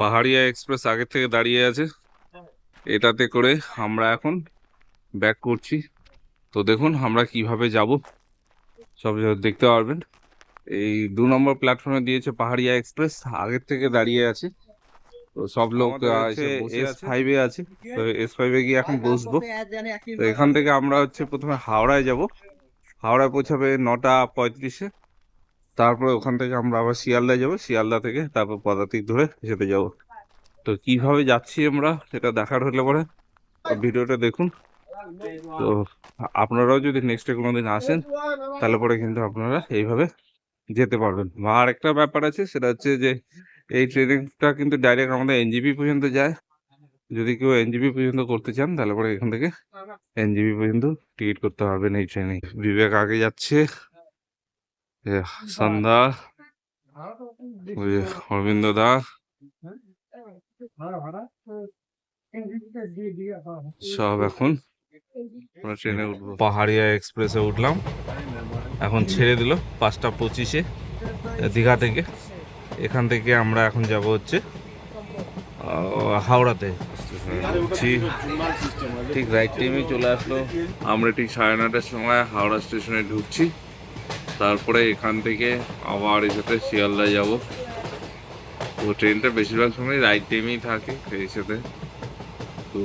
পাহাড়িয়া এক্সপ্রেস আগে থেকে দাঁড়িয়ে আছে। এটাতে করে আমরা এখন ব্যাক করছি। তো দেখুন আমরা কীভাবে যাব। সব দেখতে পারবেন। এই দু নম্বর প্ল্যাটফর্মে দিয়েছে পাহাড়িয়া এক্সপ্রেস আগের থেকে দাঁড়িয়ে আছে। তো সব লোক এস ফাইভে আছে। তো এস ফাইভে গিয়ে এখন বসবো। তো এখান থেকে আমরা হচ্ছে প্রথমে হাওড়ায় যাব। হাওড়ায় পৌঁছাবে নটা পঁয়ত্রিশে। তারপরে ওখান থেকে আমরা আবার শিয়ালদা যাব। শিয়ালদা থেকে তারপর পদাতিক ধরে যেতে যাব। তো কীভাবে যাচ্ছি আমরা সেটা দেখার হলে পরে ভিডিওটা দেখুন। তো আপনারাও যদি নেক্সটে কোনো দিন আসেন, তাহলে পরে কিন্তু আপনারা এইভাবে যেতে পারবেন। আর একটা ব্যাপার আছে, সেটা হচ্ছে যে এই ট্রেনিংটা কিন্তু ডাইরেক্ট আমাদের এনজিপি পর্যন্ত যায়। যদি কেউ এনজিপি পর্যন্ত করতে চান, তাহলে পরে এখান থেকে এনজিপি পর্যন্ত টিকিট করতে পারবেন এই ট্রেনে বিবেক আগে যাচ্ছে। সন্ধ্যা ওই অরবিন্দ দা। সব এখন আমরা ট্রেনে উঠবো। পাহাড়িয়া এক্সপ্রেসে উঠলাম। এখন ছেড়ে দিল পাঁচটা পঁচিশে দীঘা থেকে। এখান থেকে আমরা এখন যাব হচ্ছে হাওড়াতে। ঠিক রাইট টাইমে চলে আসলো। আমরা ঠিক সাড়ে নটার সময় হাওড়া স্টেশনে ঢুকছি। তারপরে এখান থেকে আবার এসাথে শিয়ালদা যাব। তো ট্রেনটা বেশিরভাগ সময় রাইট টাইমেই থাকে সেই সাথে। তো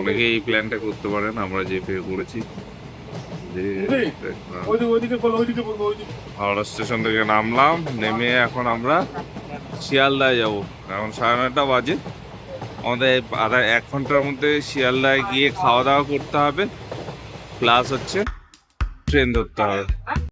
অনেকে এই প্ল্যানটা করতে পারেন আমরা যে পে করেছি। যে হাওড়া স্টেশন থেকে নামলাম নেমে এখন আমরা শিয়ালদায় যাব। এখন সাড়ে নটা বাজে। আমাদের আধা এক ঘণ্টার মধ্যে শিয়ালদায় গিয়ে খাওয়া দাওয়া করতে হবে। প্লাস হচ্ছে ট্রেন ধরতে হবে।